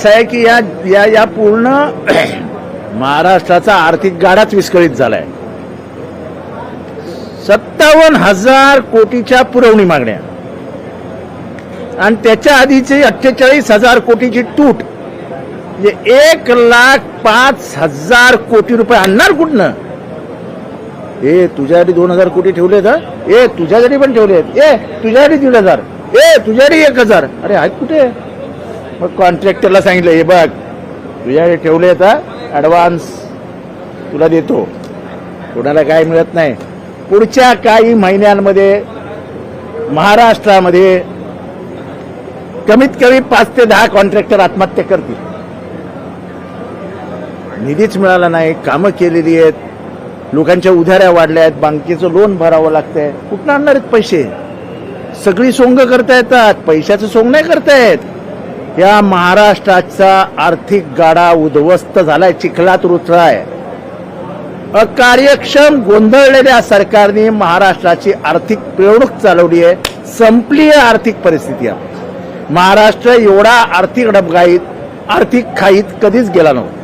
असं आहे की या या या पूर्ण महाराष्ट्राचा आर्थिक गाडाच विस्कळीत झालाय. सत्तावन्न हजार कोटीच्या पुरवणी मागण्या. आणि त्याच्या आधीची अठ्ठेचाळीस हजार कोटीची तूट. म्हणजे एक लाख पाच हजार कोटी रुपये आणणार कुठनं? ए तुझ्यासाठी दोन हजार कोटी ठेवलेत तर ए तुझ्यासाठी पण ठेवलेत. ए तुझ्यासाठी दीड हजार. ए तुझ्यासाठी एक हजार. अरे आहेत कुठे? मग कॉन्ट्रॅक्टरला सांगितलं हे बघ तुझ्याकडे ठेवले आता ॲडव्हान्स तुला देतो. कोणाला काय मिळत नाही. पुढच्या काही महिन्यांमध्ये महाराष्ट्रामध्ये कमीत कमी पाच ते दहा कॉन्ट्रॅक्टर आत्महत्या करतील. निधीच मिळाला नाही कामं केलेली आहेत. लोकांच्या उधाऱ्या वाढल्या आहेत बँकेचं लोन भरावं लागतंय. कुठनं आणणार आहेत पैसे? सगळी सोंग करता येतात पैशाचं सोंग नाही करतायत या महाराष्ट्राचा आर्थिक गाडा उद्ध्वस्त झालाय चिखलात रुतलाय. अकार्यक्षम गोंधळलेल्या सरकारने महाराष्ट्राची आर्थिक पिळवणूक चालवली आहे संपली आहे आर्थिक परिस्थिती महाराष्ट्र एवढा आर्थिक डबघाईत आर्थिक खाईत कधीच गेला नव्हता.